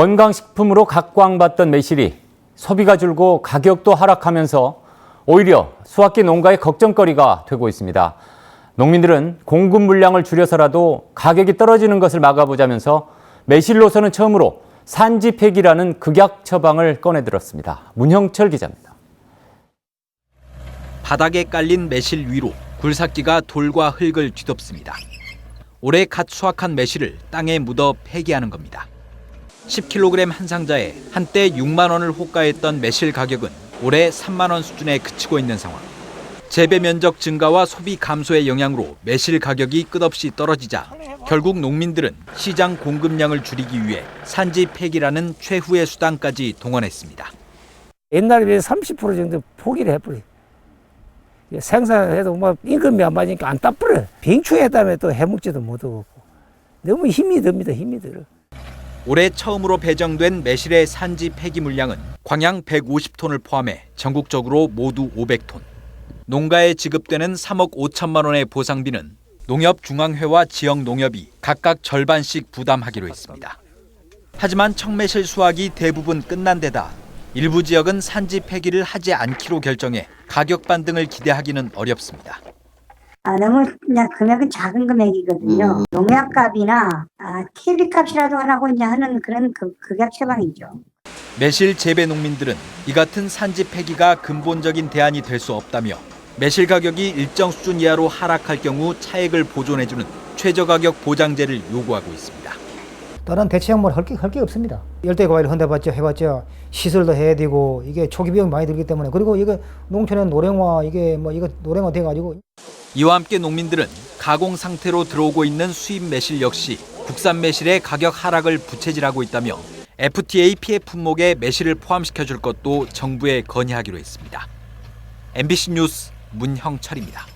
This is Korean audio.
건강식품으로 각광받던 매실이 소비가 줄고 가격도 하락하면서 오히려 수확기 농가의 걱정거리가 되고 있습니다. 농민들은 공급 물량을 줄여서라도 가격이 떨어지는 것을 막아보자면서 매실로서는 처음으로 산지 폐기라는 극약 처방을 꺼내들었습니다. 문형철 기자입니다. 바닥에 깔린 매실 위로 굴삭기가 돌과 흙을 뒤덮습니다. 올해 갓 수확한 매실을 땅에 묻어 폐기하는 겁니다. 10kg 한 상자에 한때 6만 원을 호가했던 매실 가격은 올해 3만 원 수준에 그치고 있는 상황. 재배 면적 증가와 소비 감소의 영향으로 매실 가격이 끝없이 떨어지자 결국 농민들은 시장 공급량을 줄이기 위해 산지 폐기라는 최후의 수단까지 동원했습니다. 옛날에 비해 30% 정도 포기를 해버려. 생산해도 뭐 임금이 안 맞으니까 안 따버려. 빙추했다면 또 해먹지도 못하고. 너무 힘이 듭니다, 힘이 들어. 올해 처음으로 배정된 매실의 산지 폐기 물량은 광양 150톤을 포함해 전국적으로 모두 500톤. 농가에 지급되는 3억 5천만 원의 보상비는 농협중앙회와 지역 농협이 각각 절반씩 부담하기로 했습니다. 하지만 청매실 수확이 대부분 끝난 데다 일부 지역은 산지 폐기를 하지 않기로 결정해 가격 반등을 기대하기는 어렵습니다. 아, 너무 그냥 금액은 작은 금액이거든요. 농약값이나 아, TV 값이라도 하라고 이제 하는 그런 그, 극약 처방이죠. 매실 재배 농민들은 이 같은 산지 폐기가 근본적인 대안이 될 수 없다며 매실 가격이 일정 수준 이하로 하락할 경우 차액을 보존해주는 최저가격 보장제를 요구하고 있습니다. 다른 대체 항목을 할게 할 게 없습니다. 열대 과일 헌대봤자 해봤자 시설도 해야 되고 이게 초기 비용이 많이 들기 때문에 그리고 이거 농촌의 노령화 이게 뭐 이거 노령화 돼가지고 이와 함께 농민들은 가공 상태로 들어오고 있는 수입 매실 역시 국산 매실의 가격 하락을 부채질하고 있다며 FTA 피해 품목에 매실을 포함시켜 줄 것도 정부에 건의하기로 했습니다. MBC 뉴스 문형철입니다.